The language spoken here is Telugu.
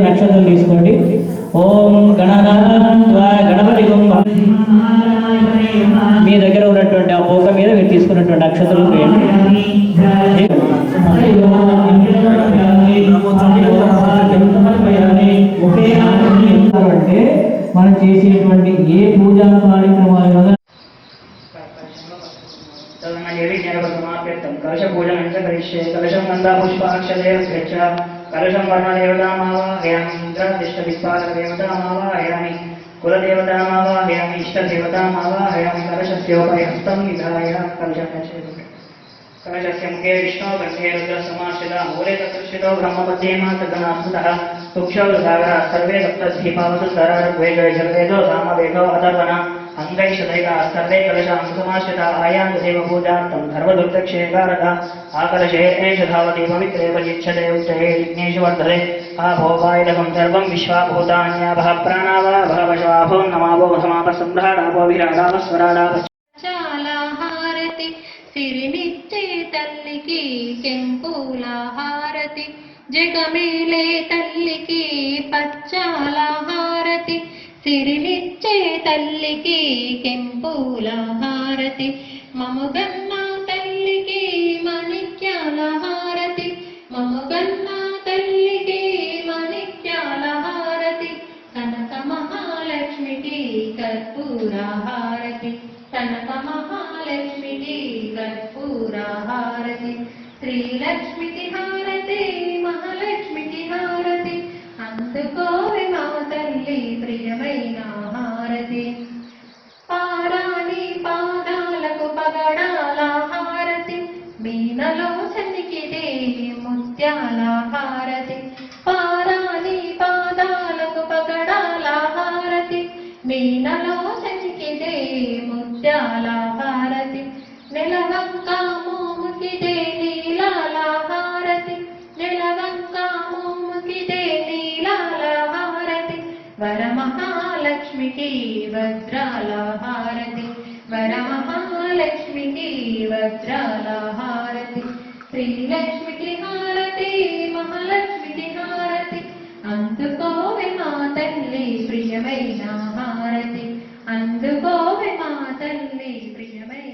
నక్షత్రం తీసుకోండి? ఓం గణపతి మీ దగ్గర ఉన్నటువంటి ఆ పోక మీద మీరు తీసుకున్నటువంటి అక్షతలు అంటే మనం చేసేటువంటి ఏ పూజా కార్యక్రమం पूजनं च करिष्ये कलशं गन्धापुष्पाक्षते गच्छ कलशं वर्णदेवतामावाहयामि इन्द्रादिष्टदिक्पालदेवतामावाहयामि कुलदेवतामावाहयामि इष्टदेवतामावाहयामि कलशस्योपरि हस्तं विधाय कलशस्य कलशस्य मुखे विष्णो कण्ठे रुद्रसमाश्रिता मूले तत्कृष्टितो ब्रह्मपद्ये मातगणास्मृतः तुक्षौ सागरः सर्वे सप्तद्वीपावतु सरवेदो सामवेदो अदर्वण అంగైషదైక అస్తర్వైకలశ అంకుమాశ్రిత ఆయాంగదేవభూజార్థం సర్వదుర్దక్షేకారక ఆకలశే ఏష ధావతి పవిత్రేవ జిచ్చదే ఉత్తే విఘ్నేషు వర్ధరే ఆ భోపాయుధం సర్వం విశ్వాభూతాన్యాభ ప్రాణావాభవశాభో నమాభో సమాప సంభ్రాడాభోభిరాడాభస్వరాడాభ చాలాహారతి సిరినిచ్చే తల్లికి కెంపులాహారతి జగమేలే తల్లికి పచ్చాలాహారతి సిరిలిచ్చే తల్లికి కెంపుల హారతి మముగన్న తల్లికి మణిక్యాల హారతి మముగన్న తల్లికి మణిక్యాల హారతి కనక మహాలక్ష్మికి కర్పూర హారతి కనక మహాలక్ష్మికి కర్పూర హారతి శ్రీలక్ష్మికి హారతి మహాలక్ష్మి వీణలో మీనలో ముత్యాల హారతి పారాని పాదాలకు పగడాల హారతి వీణలో సన్నికిదే ముత్యాల హారతి నెలవంక మోముకితే నీలాల హారతి నెలవంక మోముకితే నీలాల హారతి వరమహాలక్ష్మికి వజ్రాల హారతి వరమహాలక్ష్మికి వజ్రాల హారతి శ్రీలక్ష్మికి హారతి మహాలక్ష్మికి హారతి అందుకోవే మా తల్లి ప్రియమైన హారతి అందుకోవే మా తల్లి ప్రియమైన